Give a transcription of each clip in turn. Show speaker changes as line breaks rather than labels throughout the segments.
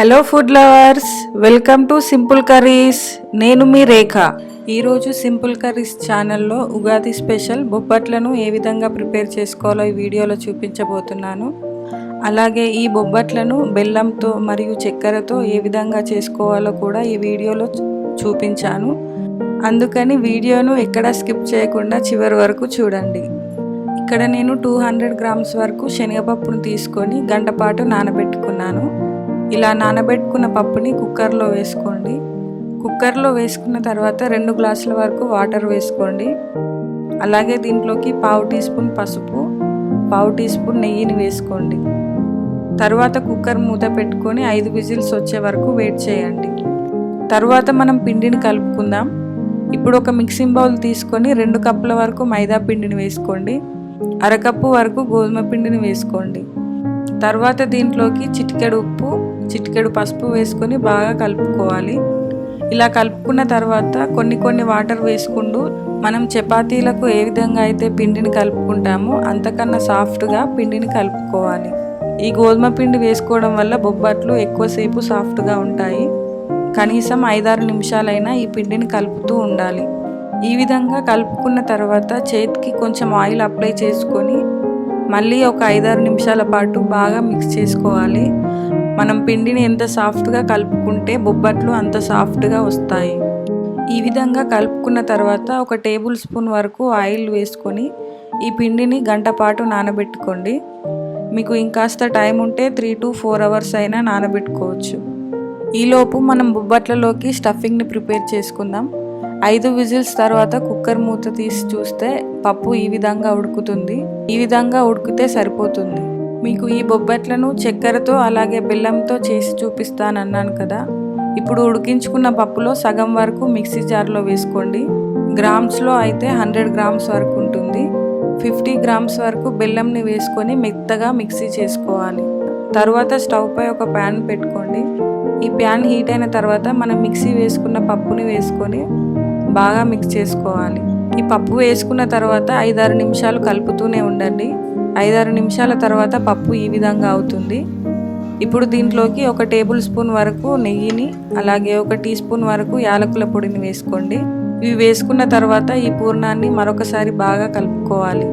Hello food lovers welcome to simple curries. నేను మీ రేఖ. ఈరోజు సింపుల్ కర్రీస్ ఛానల్లో ఉగాది స్పెషల్ బొబ్బట్లను ఏ విధంగా ప్రిపేర్ చేసుకోవాలో ఈ వీడియోలో చూపించబోతున్నాను. అలాగే ఈ బొబ్బట్లను బెల్లంతో మరియు చక్కెరతో ఏ విధంగా చేసుకోవాలో కూడా ఈ వీడియోలో చూపించాను. అందుకని వీడియోను ఎక్కడ స్కిప్ చేయకుండా చివరి వరకు చూడండి. ఇక్కడ నేను టూ హండ్రెడ్ గ్రామ్స్ వరకు శనగపప్పును తీసుకొని గంటపాటు నానబెట్టుకున్నాను. ఇలా నానబెట్టుకున్న పప్పుని కుక్కర్లో వేసుకోండి. కుక్కర్లో వేసుకున్న తర్వాత రెండు గ్లాసుల వరకు వాటర్ వేసుకోండి. అలాగే దీంట్లోకి పావు టీ స్పూన్ పసుపు పావు టీ స్పూన్ నెయ్యిని వేసుకోండి. తర్వాత కుక్కర్ మూత పెట్టుకొని ఐదు విజిల్స్ వచ్చే వరకు వెయిట్ చేయండి. తర్వాత మనం పిండిని కలుపుకుందాం. ఇప్పుడు ఒక మిక్సింగ్ బౌల్ తీసుకొని రెండు కప్పుల వరకు మైదా పిండిని వేసుకోండి. అరకప్పు వరకు గోధుమ పిండిని వేసుకోండి. తర్వాత దీంట్లోకి చిటికెడు ఉప్పు చిటికెడు పసుపు వేసుకొని బాగా కలుపుకోవాలి. ఇలా కలుపుకున్న తర్వాత కొన్ని కొన్ని వాటర్ వేసుకుంటూ మనం చపాతీలకు ఏ విధంగా అయితే పిండిని కలుపుకుంటామో అంతకన్నా సాఫ్ట్గా పిండిని కలుపుకోవాలి. ఈ గోధుమ పిండి వేసుకోవడం వల్ల బొబ్బట్లు ఎక్కువసేపు సాఫ్ట్గా ఉంటాయి. కనీసం ఐదారు నిమిషాలైనా ఈ పిండిని కలుపుతూ ఉండాలి. ఈ విధంగా కలుపుకున్న తర్వాత చేతికి కొంచెం ఆయిల్ అప్లై చేసుకొని మళ్ళీ ఒక ఐదారు నిమిషాల పాటు బాగా మిక్స్ చేసుకోవాలి. మనం పిండిని ఎంత సాఫ్ట్గా కలుపుకుంటే బొబ్బట్లు అంత సాఫ్ట్గా వస్తాయి. ఈ విధంగా కలుపుకున్న తర్వాత ఒక టేబుల్ స్పూన్ వరకు ఆయిల్ వేసుకొని ఈ పిండిని గంట పాటు నానబెట్టుకోండి. మీకు ఇంకాస్త టైం ఉంటే త్రీ టు ఫోర్ అవర్స్ అయినా నానబెట్టుకోవచ్చు. ఈలోపు మనం బొబ్బట్లలోకి స్టఫింగ్ని ప్రిపేర్ చేసుకుందాం. ఐదు విజిల్స్ తర్వాత కుక్కర్ మూత తీసి చూస్తే పప్పు ఈ విధంగా ఉడుకుతుంది. ఈ విధంగా ఉడికితే సరిపోతుంది. మీకు ఈ బొబ్బట్లను చక్కెరతో అలాగే బెల్లంతో చేసి చూపిస్తానన్నాను కదా. ఇప్పుడు ఉడికించుకున్న పప్పులో సగం వరకు మిక్సీ జార్లో వేసుకోండి. గ్రామ్స్లో అయితే హండ్రెడ్ గ్రామ్స్ వరకు ఉంటుంది. ఫిఫ్టీ గ్రామ్స్ వరకు బెల్లంని వేసుకొని మెత్తగా మిక్సీ చేసుకోవాలి. తర్వాత స్టవ్ పై ఒక ప్యాన్ పెట్టుకోండి. ఈ ప్యాన్ హీట్ అయిన తర్వాత మనం మిక్సీ వేసుకున్న పప్పుని వేసుకొని బాగా మిక్స్ చేసుకోవాలి. ఈ పప్పు వేసుకున్న తర్వాత ఐదారు నిమిషాలు కలుపుతూనే ఉండండి. ఐదారు నిమిషాల తర్వాత పప్పు ఈ విధంగా అవుతుంది. ఇప్పుడు దీంట్లోకి ఒక టేబుల్ స్పూన్ వరకు నెయ్యిని అలాగే ఒక టీ స్పూన్ వరకు యాలకుల పొడిని వేసుకోండి. ఇవి వేసుకున్న తర్వాత ఈ పూర్ణాన్ని మరొకసారి బాగా కలుపుకోవాలి.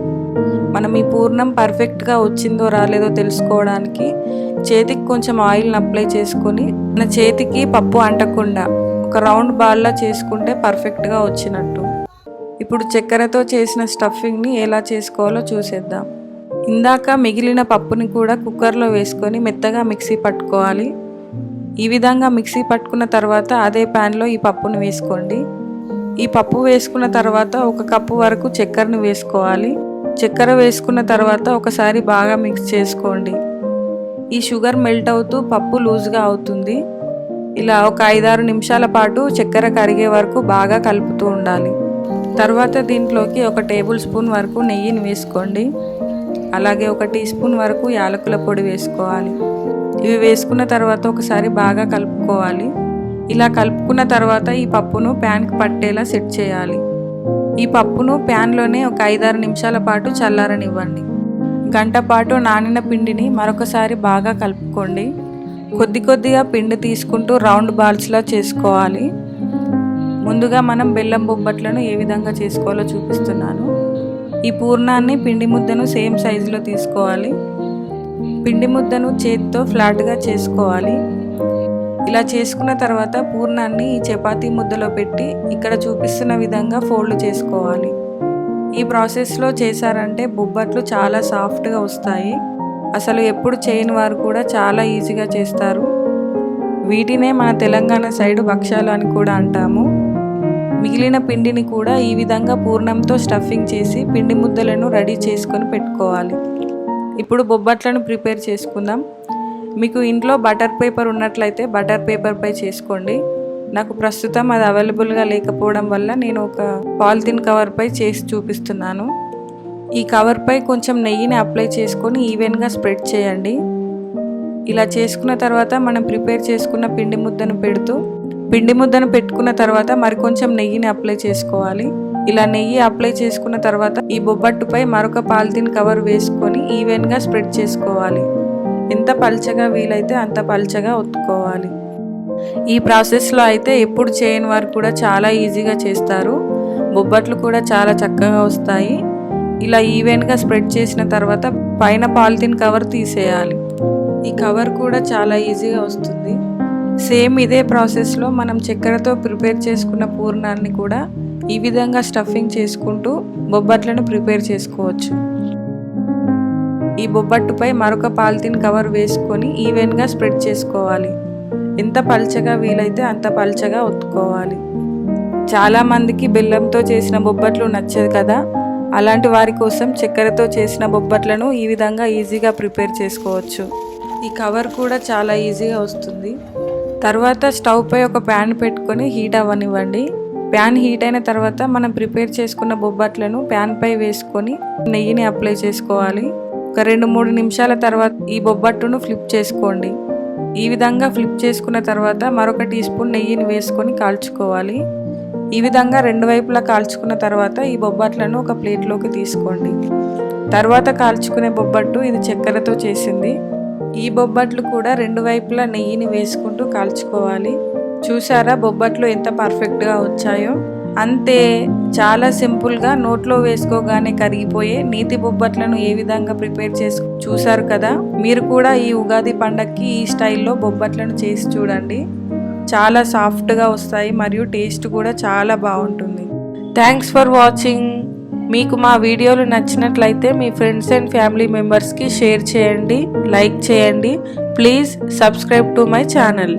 మనం ఈ పూర్ణం పర్ఫెక్ట్గా వచ్చిందో రాలేదో తెలుసుకోవడానికి చేతికి కొంచెం ఆయిల్ని అప్లై చేసుకొని మన చేతికి పప్పు అంటకుండా ఒక రౌండ్ బాల్లా చేసుకుంటే పర్ఫెక్ట్గా వచ్చినట్టు. ఇప్పుడు చక్కెరతో చేసిన స్టఫింగ్ని ఎలా చేసుకోవాలో చూసేద్దాం. ఇందాక మిగిలిన పప్పుని కూడా కుక్కర్లో వేసుకొని మెత్తగా మిక్సీ పట్టుకోవాలి. ఈ విధంగా మిక్సీ పట్టుకున్న తర్వాత అదే ప్యాన్లో ఈ పప్పుని వేసుకోండి. ఈ పప్పు వేసుకున్న తర్వాత ఒక కప్పు వరకు చక్కెరను వేసుకోవాలి. చక్కెర వేసుకున్న తర్వాత ఒకసారి బాగా మిక్స్ చేసుకోండి. ఈ షుగర్ మెల్ట్ అవుతూ పప్పు లూజ్గా అవుతుంది. ఇలా ఒక ఐదారు నిమిషాల పాటు చక్కెర కరిగే వరకు బాగా కలుపుతూ ఉండాలి. తర్వాత దీంట్లోకి ఒక టేబుల్ స్పూన్ వరకు నెయ్యిని వేసుకోండి. అలాగే ఒక టీ స్పూన్ వరకు యాలకుల పొడి వేసుకోవాలి. ఇవి వేసుకున్న తర్వాత ఒకసారి బాగా కలుపుకోవాలి. ఇలా కలుపుకున్న తర్వాత ఈ పప్పును ప్యాన్కి పట్టేలా సెట్ చేయాలి. ఈ పప్పును ప్యాన్లోనే ఒక ఐదారు నిమిషాల పాటు చల్లారనివ్వండి. గంట పాటు నానిన పిండిని మరొకసారి బాగా కలుపుకోండి. కొద్ది కొద్దిగా పిండి తీసుకుంటూ రౌండ్ బాల్స్లా చేసుకోవాలి. ముందుగా మనం బెల్లం బొబ్బట్లను ఏ విధంగా చేసుకోవాలో చూపిస్తున్నాను. ఈ పూర్ణాన్ని పిండి ముద్దను సేమ్ సైజులో తీసుకోవాలి. పిండి ముద్దను చేతితో ఫ్లాట్గా చేసుకోవాలి. ఇలా చేసుకున్న తర్వాత పూర్ణాన్ని ఈ చపాతీ ముద్దలో పెట్టి ఇక్కడ చూపిస్తున్న విధంగా ఫోల్డ్ చేసుకోవాలి. ఈ ప్రాసెస్లో చేశారంటే బొబ్బట్లు చాలా సాఫ్ట్గా వస్తాయి. అసలు ఎప్పుడు చేయని వారు కూడా చాలా ఈజీగా చేస్తారు. వీటినే మన తెలంగాణ సైడు భక్ష్యాలు అని కూడా అంటాము. మిగిలిన పిండిని కూడా ఈ విధంగా పూర్ణంతో స్టఫింగ్ చేసి పిండి ముద్దలను రెడీ చేసుకొని పెట్టుకోవాలి. ఇప్పుడు బొబ్బట్లను ప్రిపేర్ చేసుకుందాం. మీకు ఇంట్లో బటర్ పేపర్ ఉన్నట్లయితే బటర్ పేపర్పై చేసుకోండి. నాకు ప్రస్తుతం అది అవైలబుల్గా లేకపోవడం వల్ల నేను ఒక పాలిథిన్ కవర్పై చేసి చూపిస్తున్నాను. ఈ కవర్పై కొంచెం నెయ్యిని అప్లై చేసుకొని ఈవెన్గా స్ప్రెడ్ చేయండి. ఇలా చేసుకున్న తర్వాత మనం ప్రిపేర్ చేసుకున్న పిండి ముద్దను పెడుతూ పిండి ముద్దను పెట్టుకున్న తర్వాత మరికొంచెం నెయ్యిని అప్లై చేసుకోవాలి. ఇలా నెయ్యి అప్లై చేసుకున్న తర్వాత ఈ బొబ్బట్టుపై మరొక పాలిథిన్ కవర్ వేసుకొని ఈవెన్గా స్ప్రెడ్ చేసుకోవాలి. ఎంత పల్చగా వీలైతే అంత పల్చగా ఒత్తుకోవాలి. ఈ ప్రాసెస్లో అయితే ఎప్పుడు చేయని వారు కూడా చాలా ఈజీగా చేస్తారు. బొబ్బట్లు కూడా చాలా చక్కగా వస్తాయి. ఇలా ఈవెన్గా స్ప్రెడ్ చేసిన తర్వాత పైన పాలిథిన్ కవర్ తీసేయాలి. ఈ కవర్ కూడా చాలా ఈజీగా వస్తుంది. సేమ్ ఇదే ప్రాసెస్లో మనం చక్కెరతో ప్రిపేర్ చేసుకున్న పూర్ణాన్ని కూడా ఈ విధంగా స్టఫింగ్ చేసుకుంటూ బొబ్బట్లను ప్రిపేర్ చేసుకోవచ్చు. ఈ బొబ్బట్టుపై మరొక పాలిథిన్ కవర్ వేసుకొని ఈవెన్గా స్ప్రెడ్ చేసుకోవాలి. ఎంత పల్చగా వీలైతే అంత పల్చగా ఒత్తుకోవాలి. చాలామందికి బెల్లంతో చేసిన బొబ్బట్లు నచ్చదు కదా? అలాంటి వారి కోసం చక్కెరతో చేసిన బొబ్బట్లను ఈ విధంగా ఈజీగా ప్రిపేర్ చేసుకోవచ్చు. ఈ కవర్ కూడా చాలా ఈజీగా వస్తుంది. తర్వాత స్టవ్ పై ఒక ప్యాన్ పెట్టుకొని హీట్ అవ్వనివ్వండి. ప్యాన్ హీట్ అయిన తర్వాత మనం ప్రిపేర్ చేసుకున్న బొబ్బట్లను ప్యాన్ పై వేసుకొని నెయ్యిని అప్లై చేసుకోవాలి. ఒక రెండు మూడు నిమిషాల తర్వాత ఈ బొబ్బట్టును ఫ్లిప్ చేసుకోండి. ఈ విధంగా ఫ్లిప్ చేసుకున్న తర్వాత మరొక టీ స్పూన్ నెయ్యిని వేసుకొని కాల్చుకోవాలి. ఈ విధంగా రెండు వైపులా కాల్చుకున్న తర్వాత ఈ బొబ్బట్లను ఒక ప్లేట్లోకి తీసుకోండి. తర్వాత కాల్చుకునే బొబ్బట్టు ఇది చక్కెరతో చేసింది. ఈ బొబ్బట్లు కూడా రెండు వైపులా నెయ్యిని వేసుకుంటూ కాల్చుకోవాలి. చూసారా బొబ్బట్లు ఎంత పర్ఫెక్ట్గా వచ్చాయో? అంతే చాలా సింపుల్గా నోట్లో వేసుకోగానే కరిగిపోయే నీతి బొబ్బట్లను ఏ విధంగా ప్రిపేర్ చేసు చూసారు కదా? మీరు కూడా ఈ ఉగాది పండక్కి ఈ స్టైల్లో బొబ్బట్లను చేసి చూడండి. చాలా సాఫ్ట్గా వస్తాయి మరియు టేస్ట్ కూడా చాలా బాగుంటుంది. Thanks for watching. మీకు మా వీడియోలు నచ్చినట్లయితే మీ ఫ్రెండ్స్ అండ్ ఫ్యామిలీ మెంబర్స్కి షేర్ చేయండి లైక్ చేయండి. Please subscribe to my channel.